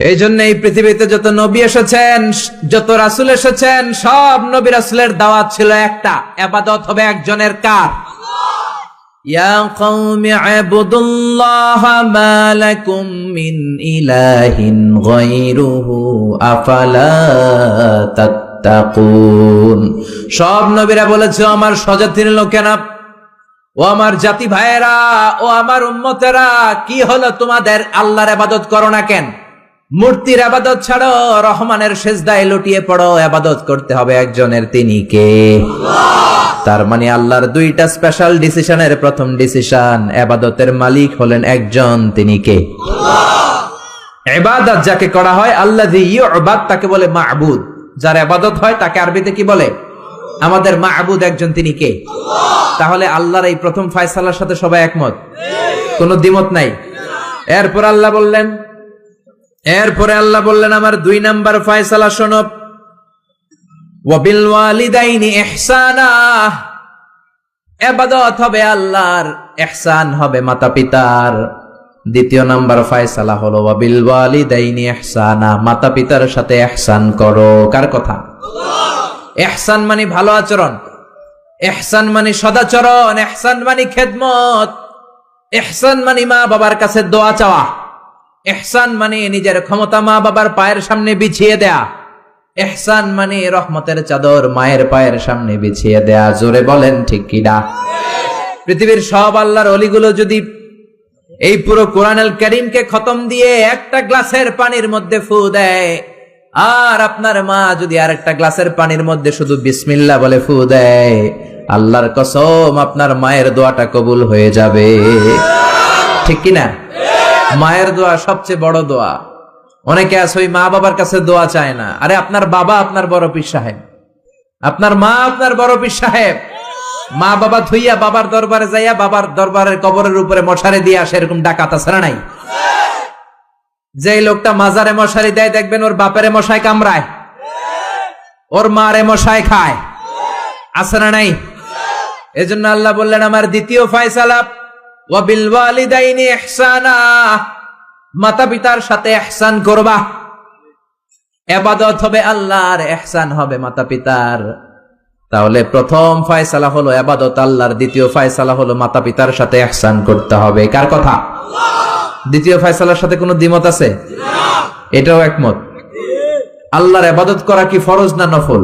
এই জন্য এই পৃথিবীতে যত নবী এসেছেন যত রাসুল এসেছেন সব নবী রাসুলের দাওয়াত ছিল একটা আবাদত হবে একজনের কার يا قوم اعبدوا الله ما لكم من إله غيره أفلا تتقون সব নবীরা বলেছে "ও আমার স্বজাতির লোকেরা ও আমার জাতি ভাইয়েরা ও আমার উম্মতেরা কি হলো তোমাদের আল্লাহর আবাদত করো না কেন মূর্তির আবাদত ছাড়ো, রহমানের সেজদায় লুটিয়ে পড়ো, আবাদত করতে হবে একজনের তিনি কে? তার মানে আল্লাহর দুইটা স্পেশাল ডিসিশনের প্রথম ডিসিশন আবাদতের মালিক হলেন একজন তিনি কে? এবাদত যাকে করা হয় আল্লাহ ইউবাদ তাকে বলে মাহবুদ যার আবাদত হয়, তাকে আরবিতে কি বলে? আমাদের মাহবুদ একজন তিনি কে? তাহলে আল্লাহর এই প্রথম ফায়সালার সাথে সবাই একমত? কোনো দ্বিমত নাই? এরপর আল্লাহ বললেন এরপরে আল্লাহ বললেন আমার দুই নাম্বার ফায়সালা শোনো। ওয়াবিল ওয়ালিদাইনি ইহসানা। এবাদত হবে আল্লাহর ইহসান হবে মাতা পিতার দ্বিতীয় নাম্বার ফায়সালা হলো ওয়াবিল ওয়ালিদাইনি ইহসানা। মাতা পিতার সাথে ইহসান করো। কার কথা? ইহসান মানে ভালো আচরণ। ইহসান মানে সদাচরণ। ইহসান মানে খেদমত। ইহসান মানে মা বাবার কাছে দোয়া চাওয়া। ইহসান মানে নিজের ক্ষমতা মা বাবার পায়ের সামনে বিছিয়ে দেয়া। এহসান মানে রহমতের চাদর মায়ের পায়ের সামনে বিছিয়ে দেয়া। জোরে বলেন ঠিক কিনা পৃথিবীর সব আল্লাহর অলিগুলো যদি এই পুরো কোরআনুল করিমকে খতম দিয়ে একটা গ্লাসের পানির মধ্যে ফু দেয়, আর আপনার মা যদি আর একটা গ্লাসের পানির মধ্যে শুধু বিসমিল্লা বলে ফু দেয়, আল্লাহর কসম আপনার মায়ের দোয়াটা কবুল হয়ে যাবে। ঠিক কিনা মায়ের দোয়া সবচেয়ে বড় দোয়া। অনেকে আছে, ওই মা বাবার কাছে দোয়া চায় না। আরে, আপনার বাবা আপনার বড় পীর সাহেব। আপনার মা আপনার বড় পীর সাহেব। মা বাবা ধুইয়া বাবার দরবারে যাইয়া বাবার দরবারের কবরের উপরে মশারি দিয়ে আসে, এরকম ডাকাত আছে না নাই? যে লোকটা মাজারে মশারি দেয়, দেখবেন ওর বাপেরে মশাই কামড়ায়। ওর মারে মশাই খায়। না নাই? এজন্য আল্লাহ বললেন, আমার দ্বিতীয় ফায়সালা মাতা পিতার সাথে এহসান করবা। এবাদত হবে আল্লাহর এহসান হবে মাতা পিতার তাহলে প্রথম ফয়সালা হলো এবাদত, আল্লাহর। দ্বিতীয় ফয়সালা হলো মাতা পিতার সাথে এহসান করতে হবে। কার কথা? দ্বিতীয় ফয়সালার সাথে কোনো দ্বিমত আছে? এটাও একমত। আল্লাহর এবাদত করা কি ফরজ না নফল?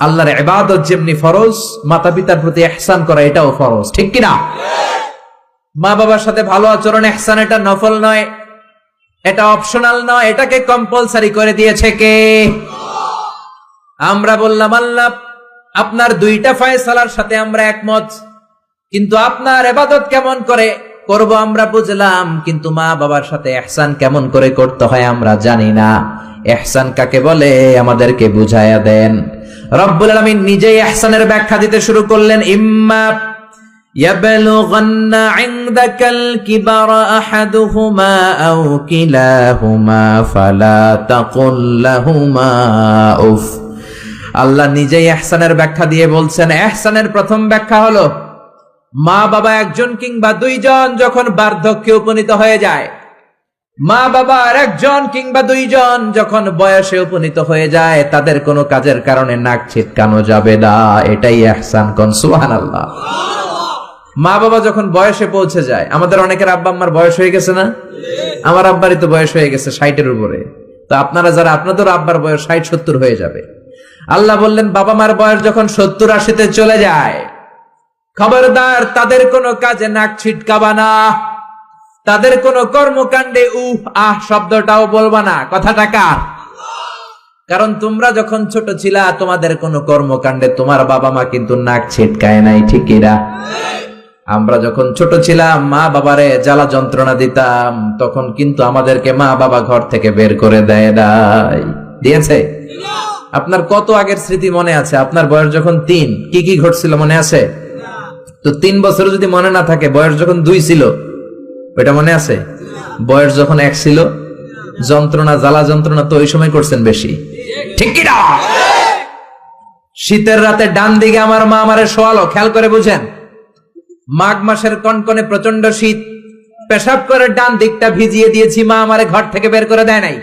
আল্লাহর এবাদত যেমনি ফরজ মাতা পিতার প্রতি এহসান করা এটাও ফরজ। ঠিক কিনা? মা বাবার সাথে ভালো আচরণ, এহসান এটা নফল নয়, এটা অপশনাল নয়, এটাকে কম্পালসারি করে দিয়েছে কে? আমরা বললাম, আল্লাহ, আপনার দুইটা ফয়সালার সাথে আমরা একমত, কিন্তু আপনার এবাদত কেমন করে করব আমরা বুঝলাম, কিন্তু মা বাবার সাথে এহসান কেমন করে করতে হয় আমরা জানি না। এহসান কাকে বলে? আমাদেরকে বুঝায়া দেন। রব্বুল আলামিন নিজেই এহসানের ব্যাখ্যা দিতে শুরু করলেন, ইম্মা يبلغن عندك الكبر احدهما او كلاهما فلا تقل لهما اف আল্লাহ নিজেই এহসানের ব্যাখ্যা দিয়ে বলছেন এহসানের প্রথম ব্যাখ্যা হলো মা বাবা একজন কিংবা দুইজন যখন বার্ধক্যে উপনীত হয়ে যায় মা বাবা আর একজন কিংবা দুইজন যখন বয়সে উপনীত হয়ে যায় তাদের কোনো কাজের কারণে নাক ছিটকানো যাবে না এটাই এহসান কন সুবহানাল্লাহ মা বাবা যখন বয়সে পৌঁছে যায়, আমাদের অনেকের আব্বা আম্মার বয়স হয়ে গেছে না? আমার আব্বারই তো বয়স হয়ে গেছে ষাটের উপরে। তো আপনারা যারা আপনাদের আব্বার বয়স ষাট, সত্তর হয়ে যাবে। আল্লাহ বললেন, বাবা মার বয়স যখন সত্তর আশিতে চলে যায়, খবরদার, তাদের কোনো কাজে নাক ছিটকাবা না। তাদের কোনো কর্মকাণ্ডে, উহ, আহ, শব্দটাও বলবা না। কথাটা কার? কারণ তোমরা যখন ছোট ছিলা, তোমাদের কোনো কর্মকাণ্ডে তোমার বাবা মা কিন্তু নাক ছিটকায় নাই ঠিকিরা আমরা যখন ছোট ছিলাম মা বাবারে জ্বালা যন্ত্রণা দিতাম তখন কিন্তু আমাদেরকে মা বাবা ঘর থেকে বের করে দেয় নাই। দিয়েছে? আপনার কত আগের স্মৃতি মনে আছে? আপনার বয়স যখন তিন কি কি ঘটছিল মনে আছে? তো তিন বছর যদি মনে না থাকে বয়স যখন দুই ছিল ওইটা মনে আছে? বয়স যখন এক ছিল যন্ত্রণা জ্বালা যন্ত্রণা তো ওই সময় করছেন বেশি। ঠিক কিনা শীতের রাতে ডান দিকে আমার মা আমারে শোয়ালো খেয়াল করে বুঝেন। মাঘ মাসের কনকনে প্রচণ্ড শীত। পেশাব করে ডান দিকটা ভিজিয়ে দিয়েছি, মা আমারে ঘর থেকে বের করে দেয় নাই।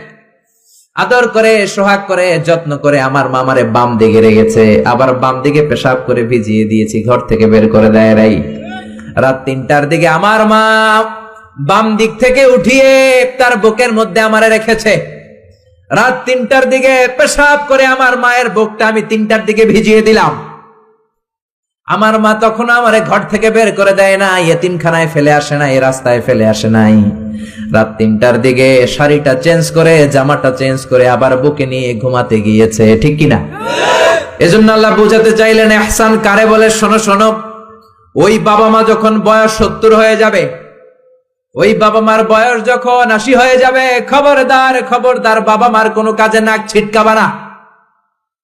আদর করে, সোহাগ করে, যত্ন করে আমার মামারে বাম দিকে রেগেছে আবার বাম দিকে পেশাব করে ভিজিয়ে দিয়েছি, ঘর থেকে বের করে দেয় নাই। রাত তিনটার দিকে আমার মা বাম দিক থেকে উঠিয়ে তার বুকের মধ্যে আমারে রেখেছে। রাত তিনটার দিকে পেশাব করে আমার মায়ের বুকটা আমি তিনটার দিকে ভিজিয়ে দিলাম। আমার মা তখন আমারে ঘর থেকে বের করে দেয় না ইয়েতিমখানায় ফেলে আসে নাই রাস্তায় ফেলে আসে নাই। রাত তিনটার দিকে শাড়িটা চেঞ্জ করে, জামাটা চেঞ্জ করে আবার বুকে নিয়ে ঘুমাতে গিয়েছে, ঠিক কিনা? এজন্য আল্লাহ বুঝাতে চাইলেন, এহসান কারে বলে? শোনো শোনো, ওই বাবা মা যখন বয়স সত্তর হয়ে যাবে, ওই বাবা মার বয়স যখন আশি হয়ে যাবে, খবরদার খবরদার বাবা মার কোনো কাজে নাক ছিটকাবা না।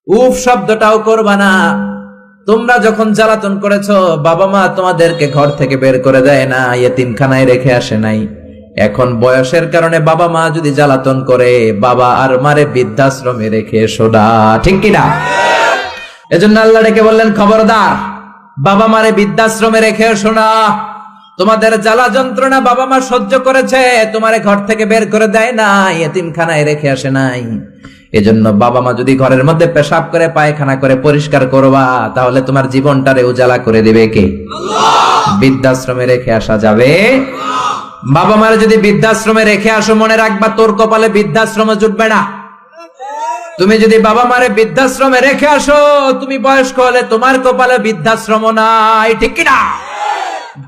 উফ, শব্দটাও করবা না। তোমরা যখন জ্বালাতন করেছ, বাবা মা তোমাদেরকে ঘর থেকে বের করে দেয় না ইয়েতিমখানায় রেখে আসে নাই। এখন বয়সের কারণে বাবা মা যদি জ্বালাতন করে, বাবা আর মারে বৃদ্ধাশ্রমে রেখে সোডা ঠিক কিনা? এজন্য আল্লাহ ডেকে বললেন, খবরদার, বাবা মারে বৃদ্ধাশ্রমে রেখে শোনা তোমাদের জ্বালা যন্ত্রণা বাবা মা সহ্য করেছে, তোমারে ঘর থেকে বের করে দেয় না এতিমখানায় রেখে আসে নাই। এজন্য বাবা মা যদি ঘরের মধ্যে পেশাব করে পায়খানা করে পরিষ্কার করবা তাহলে তোমার জীবনটারে উজালা করে দেবে কে? বৃদ্ধাশ্রমে রেখে আসা যাবে। বাবা মারে যদি বৃদ্ধাশ্রমে রেখে আসো মনে রাখবা তোর কপালে বৃদ্ধাশ্রমে জুটবে না। তুমি যদি বাবা মারে বৃদ্ধাশ্রমে রেখে আসো তুমি বয়স্ক হলে তোমার কপালে বৃদ্ধাশ্রম নাই ঠিক কিনা?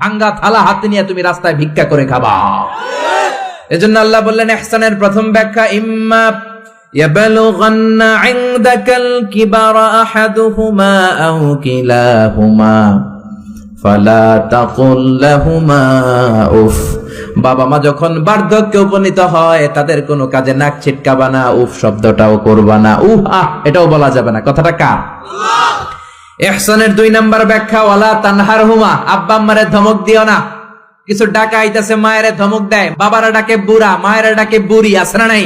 ভাঙ্গা থালা হাতে নিয়ে তুমি রাস্তায় ভিক্ষা করে খাবা। এজন্য আল্লাহ বললেন ইহসানের প্রথম ব্যাখ্যা ইম্মা يبلغن عندك الكبر أحدهما أو كلاهما فلا تقل لهما উফ বাবা মা যখন বার্ধক্যে উপনীত হয় তাদের কোনো কাজে নাক ছিটকাবা না উফ শব্দটাও করবা না উহ আহ এটাও বলা যাবে না কথাটা কার এহসানের দুই নাম্বার ব্যাখ্যা ওয়ালা তানহার হুমা আব্বা আম্মারে ধমক দিও না কিছু ডাকা আইতাছে মায়েরে ধমক দেয় বাবারা ডাকে বুড়া মায়েরা ডাকে বুড়ি আছে না নাই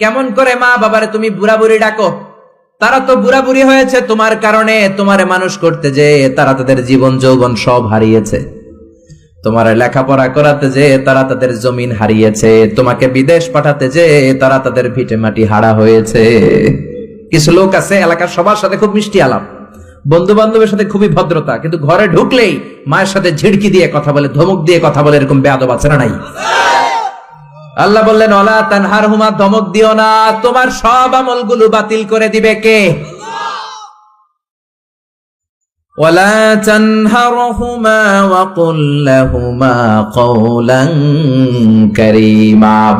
কেমন করে মা বাবারে তুমি বুড়া বুড়ি ডাকো? তারা তো বুড়া বুড়ি হয়েছে, তোমার কারণে তোমারে মানুষ করতে যে তারা তাদের জীবন যৌবন সব হারিয়েছে। তোমার লেখাপড়া করাতে যে তারা তাদের জমিন হারিয়েছে। তোমাকে বিদেশ পাঠাতে যে তারা তাদের ভিটে মাটি হারা হয়েছে। কিছু লোক আছে, এলাকার সবার সাথে খুব মিষ্টি আলাপ। বন্ধু বান্ধবের সাথে খুবই ভদ্রতা, কিন্তু ঘরে ঢুকলেই মায়ের সাথে ঝিড়কি দিয়ে কথা বলে, ধমক দিয়ে কথা বলে, এরকম বেয়াদব আছে না নাই? আল্লাহ বললেন, অলা তানহার হুমা ধমক দিও না। তোমার সব আমলগুলো বাতিল করে দিবে কে?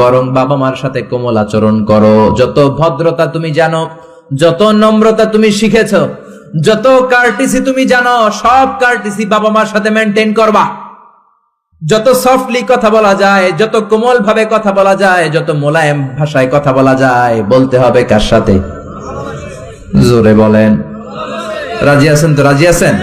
বরং বাবা মার সাথে কোমল আচরণ করো। যত ভদ্রতা তুমি জানো, যত নম্রতা তুমি শিখেছ, যত কার্টিসি তুমি জানো, সব কার্টিসি বাবা মার সাথে মেনটেন করবা। যত সফটলি কথা বলা যায়, যত কোমল ভাবে কথা বলা যায়, যত মোলায়েম ভাষায় কথা বলা যায়, বলতে হবে কার সাথে? জোরে বলেন। রাজি আছেন তো? রাজি আছেন?